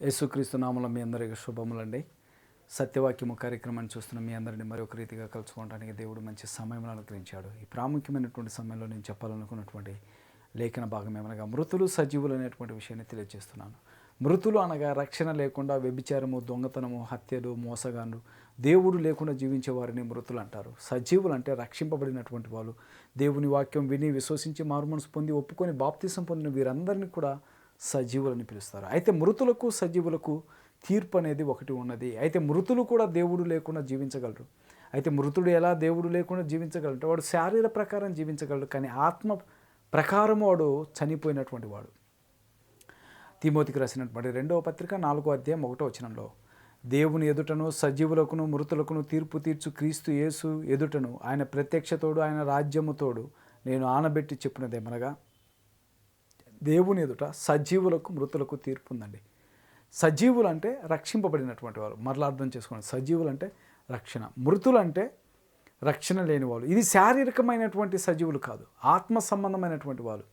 యేసుక్రీస్తు నామంలో మీ అందరికీ శుభములండి. సత్యవాక్యము కార్యక్రమాన్ని చూస్తున్న మీ అందరిని మరొక రీతిగా కలుసుకోవడానికి దేవుడు మంచి సమయంలో అనుగ్రహించాడు. ఈ ప్రాముఖ్యమైనటువంటి సమయంలో నేను చెప్పాలనుకున్నటువంటి లేఖన భాగం ఏమనగా మృతులు సజీవులు అనేటువంటి విషయాన్ని తెలియజేస్తున్నాను. మృతులు అనగా రక్షణ లేకుండా వ్యభిచారము దొంగతనము హత్యలు మోసగాండ్రు దేవుడు లేకుండా జీవించే వారిని మృతులు అంటారు. సజీవులు అంటే రక్షింపబడినటువంటి వాళ్ళు. దేవుని వాక్యం విని విశ్వసించి మారుమనసు పొంది ఒప్పుకొని బాప్తిసం పొందిన వీరందరినీ కూడా సజీవులని పిలుస్తారు. అయితే మృతులకు సజీవులకు తీర్పు అనేది ఒకటి ఉన్నది. అయితే మృతులు కూడా దేవుడు లేకుండా జీవించగలరు. అయితే మృతుడు ఎలా దేవుడు లేకుండా జీవించగలరు వాడు శారీర ప్రకారం జీవించగలడు కానీ ఆత్మ ప్రకారం వాడు చనిపోయినటువంటి వాడు. తిమోతికి రాసినటువంటి రెండవ పత్రిక నాలుగో అధ్యాయం ఒకటో వచనంలో దేవుని ఎదుటను సజీవులకును మృతులకును తీర్పు తీర్చు క్రీస్తు యేసు ఎదుటను ఆయన ప్రత్యక్షతోడు ఆయన రాజ్యముతోడు నేను ఆనబెట్టి చెప్పినదేమనగా దేవుని ఎదుట సజీవులకు మృతులకు తీర్పు ఉందండి. సజీవులు అంటే రక్షింపబడినటువంటి వారు. మరలా అర్థం చేసుకోండి. సజీవులు అంటే రక్షణ. మృతులు అంటే రక్షణ లేని వాళ్ళు. ఇది శారీరకమైనటువంటి సజీవులు కాదు. ఆత్మ సంబంధమైనటువంటి వాళ్ళు.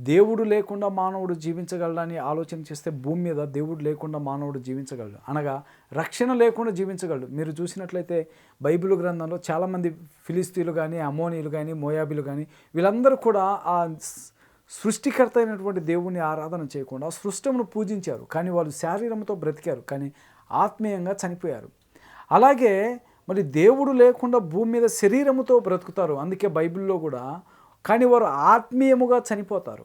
దేవుడు లేకుండా మానవుడు జీవించగలడని ఆలోచన చేస్తే భూమి మీద దేవుడు లేకుండా మానవుడు జీవించగలడు. అనగా రక్షణ లేకుండా జీవించగలడు. మీరు చూసినట్లయితే బైబిల్ గ్రంథంలో చాలామంది ఫిలిస్తీన్లు కానీ అమోనీలు కానీ మోయాబీలు కానీ వీళ్ళందరూ కూడా ఆ సృష్టికర్త అయినటువంటి దేవుని ఆరాధన చేయకుండా సృష్టమును పూజించారు. కానీ వాళ్ళు శారీరంతో బ్రతికారు. కానీ ఆత్మీయంగా చనిపోయారు. అలాగే మరి దేవుడు లేకుండా భూమి మీద శరీరముతో బ్రతుకుతారు. అందుకే బైబిల్లో కూడా కానీ వారు ఆత్మీయముగా చనిపోతారు.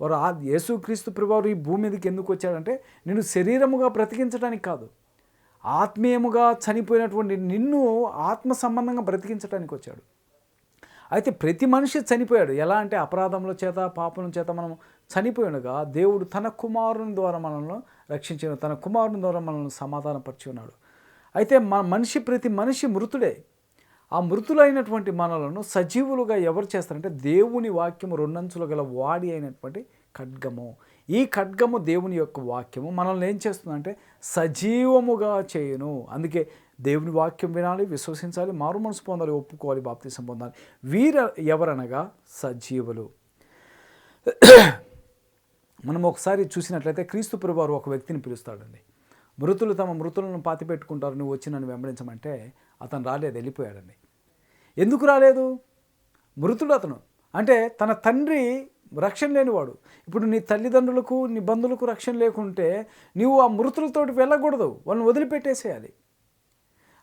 వారు ఆ యేసుక్రీస్తు ప్రభువారు ఈ భూమి మీదకి ఎందుకు వచ్చాడంటే నేను శరీరముగా బ్రతికించడానికి కాదు. ఆత్మీయముగా చనిపోయినటువంటి నిన్ను ఆత్మ సంబంధంగా బ్రతికించడానికి వచ్చాడు. అయితే ప్రతి మనిషి చనిపోయాడు. ఎలా అంటే అపరాధముల చేత పాపం చేత మనం చనిపోయినగా దేవుడు తన కుమారుని ద్వారా మనల్ని రక్షించిన తన కుమారుని ద్వారా మనల్ని సమాధానపరిచి ఉన్నాడు అయితే మన మనిషి ప్రతి మనిషి మృతుడే. ఆ మృతులైనటువంటి మనలను సజీవులుగా ఎవరు చేస్తారంటే దేవుని వాక్యము రెండంచులు గల వాడి అయినటువంటి ఖడ్గము. ఈ ఖడ్గము దేవుని యొక్క వాక్యము. మనల్ని ఏం చేస్తుందంటే సజీవముగా చేయును. అందుకే దేవుని వాక్యం వినాలి విశ్వసించాలి మారు మనసు పొందాలి ఒప్పుకోవాలి బాప్తీసం పొందాలి. వీర ఎవరనగా సజీవులు. మనం ఒకసారి చూసినట్లయితే క్రీస్తు ప్రభువారు ఒక వ్యక్తిని పిలుస్తాడండి. మృతులు తమ మృతులను పాతి పెట్టుకుంటారు నువ్వు వచ్చి నన్ను వెంబడించమంటే అతను రాలేదు వెళ్ళిపోయాడండి. ఎందుకు రాలేదు? మృతుడు అతను. అంటే తన తండ్రి రక్షణ లేనివాడు. ఇప్పుడు నీ తల్లిదండ్రులకు నీ బంధువులకు రక్షణ లేకుంటే నీవు ఆ మృతులతోటి వెళ్ళకూడదు. వాళ్ళని వదిలిపెట్టేసేయాలి.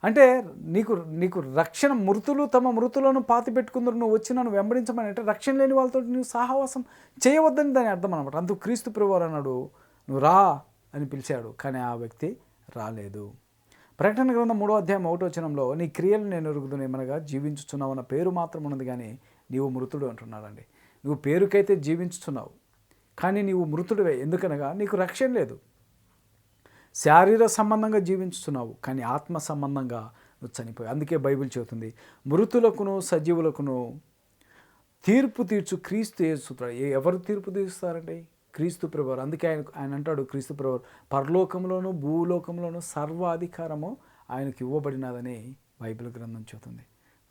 అంటే నీకు నీకు రక్షణ మృతులు తమ మృతులను పాతి పెట్టుకుందరు నువ్వు వచ్చి నన్ను వెంబడించమని అంటే రక్షణ లేని వాళ్ళతో నువ్వు సహవాసం చేయవద్దని దాని అర్థం అనమాట అందుకు క్రీస్తు ప్రభువారు అన్నాడు నువ్వు రా అని పిలిచాడు. కానీ ఆ వ్యక్తి రాలేదు. ప్రకటన గ్రంథం మూడో అధ్యాయం ఒకటో వచనంలో నీ క్రియలు నేను ఎరుగుదునేమనగా జీవించుచున్నావు అన్న పేరు మాత్రం ఉన్నది కానీ నీవు మృతుడు అంటున్నాడండి. నువ్వు పేరుకైతే జీవించుతున్నావు కానీ నీవు మృతుడివే. ఎందుకనగా నీకు రక్షణ లేదు. శారీర సంబంధంగా జీవించుతున్నావు కానీ ఆత్మ సంబంధంగా నువ్వు చనిపోయావు. అందుకే బైబిల్ చెబుతుంది మృతులకును సజీవులకును తీర్పు తీర్చు క్రీస్తు యేసుతాడు ఎవరు తీర్పు తీరుస్తారండి? క్రీస్తు ప్రభువారు అందుకే ఆయన ఆయన అంటాడు క్రీస్తు ప్రభువారు పరలోకంలోను భూలోకంలోను సర్వాధికారము ఆయనకు ఇవ్వబడినదని బైబిల్ గ్రంథం చెబుతుంది.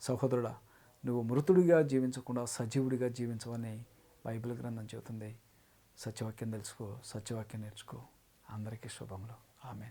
సహోదరుడా నువ్వు మృతుడిగా జీవించకుండా సజీవుడిగా జీవించవని బైబిల్ గ్రంథం చెబుతుంది. సత్యవాక్యం తెలుసుకో సత్యవాక్యం నేర్చుకో. అందరికీ శుభములు. 아멘.